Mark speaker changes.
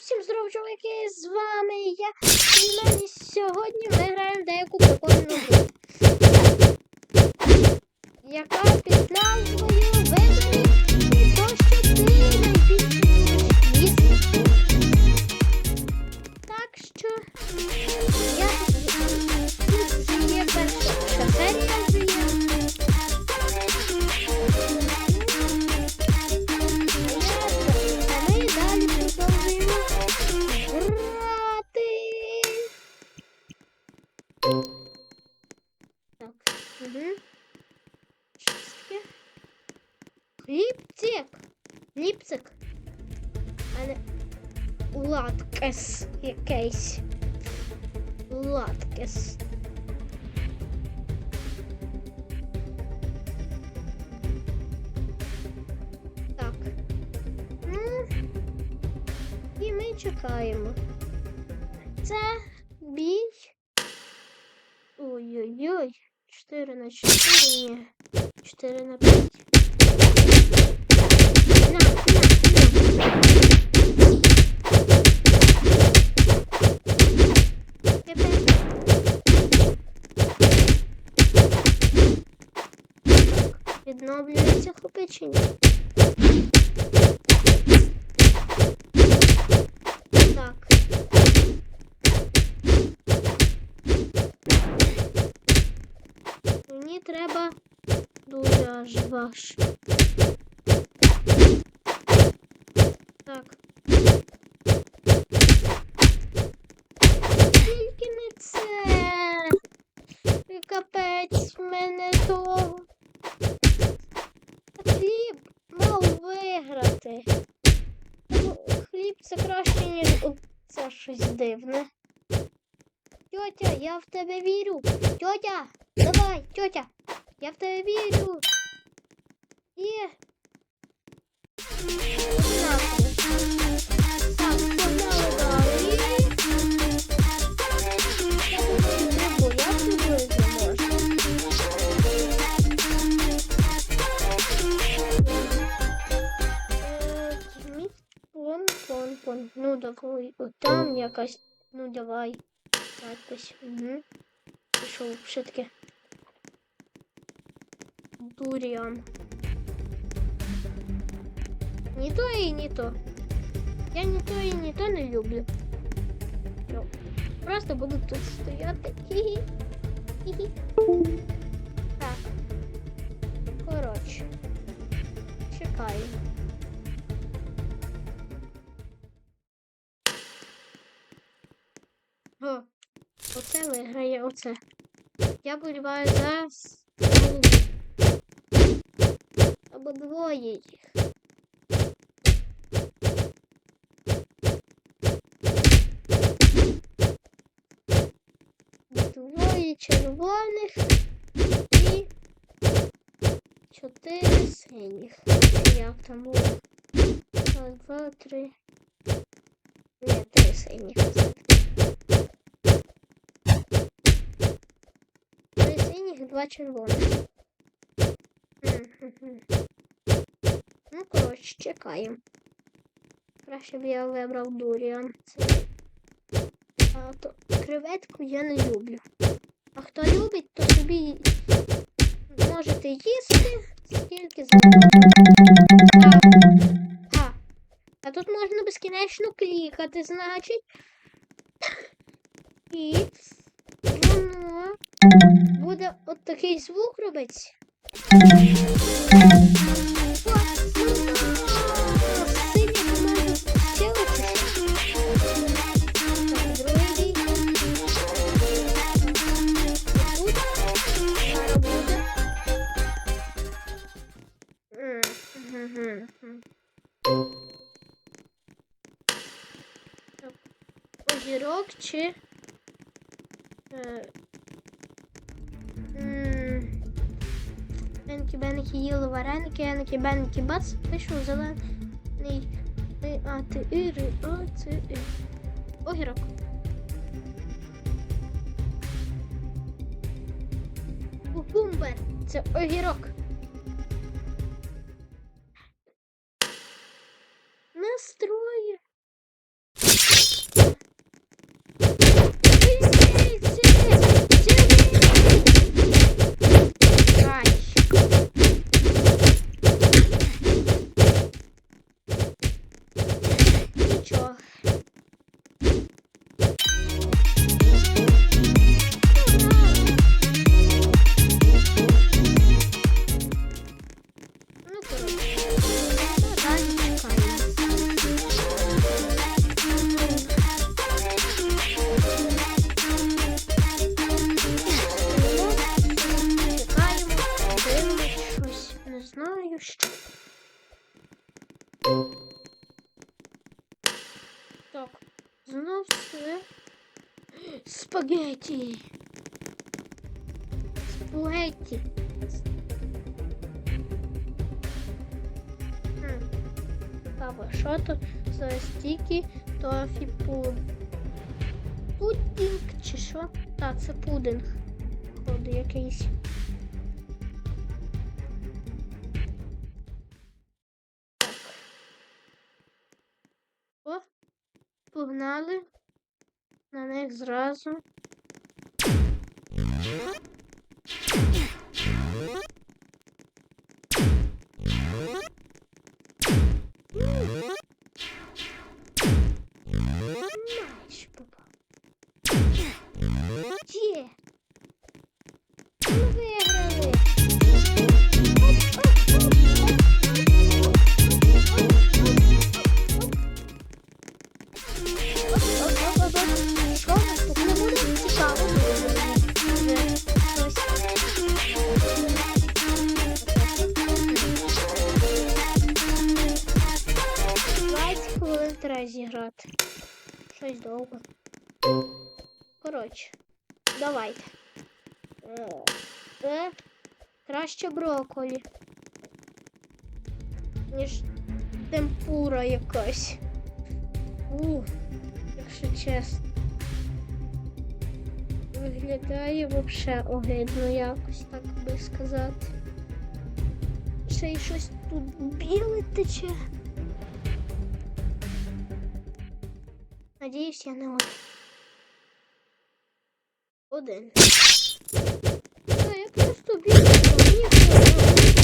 Speaker 1: всім здоров, чоловіки, з вами я. І сьогодні ми граємо деяку прикольну гру. Яка під назвою Хлібцик. А не латкес якийсь. Латкес. Так. Ну, і ми чекаємо. Це бій. Ой-ой-ой. 4 на 4, ні. 4 на 5. На, на, на. Тепер. Так, відновлюється хлопечення. Так. Мені треба дуже аж ваш. Так. Тільки не це. І Капець в мене того. Хліб мав виграти. Ну, Хліб це краще, ніж о, це щось дивне. Тьотя, я в тебе вірю. Тьотя, давай, тьотя, я в тебе вірю. Є. якась. Ну давай. Надпись. Угу. Пішов все таки. Дуріан. Ні то і ні то. Я ні то і ні то не люблю. Ну, просто буду тут стояти. Хі-хі. Хі-хі. Так. Коротше. Чекаю. Оце виграє оце. Я боліваю за Слугу. Або двоє їх. Двоє червоних і чотири синіх. Як там було? Два, три. Ні, три синіх. Три синіх, два червоних. Ну, коротше, чекаємо. Краще б я вибрав Дуріан. А то креветку я не люблю. А хто любить, то собі можете їсти скільки. А, а тут можна безкінечно клікати, значить. І воно буде от такий звук робити. Огірок чи Бенкі Бенкі їли вареники, Еники Бенкі бац, пишу зелений а ти іри, а ти і. Огірок. Кукумбер. Це огірок. що. Так, знов все спагетті. Спагетті. Папа, що тут за стіки, тофі пудінг чи що? Та це пудинг. Ходи якийсь. Погнали. На них зразу. Довго. Коротше, давайте. Е, Е, краще брокколі, ніж темпура якась. У, якщо чесно. Виглядає взагалі огидно якось, так би сказати. Ще й щось тут біле тече. Надіюсь, я не один. Один. Та я просто бігаю.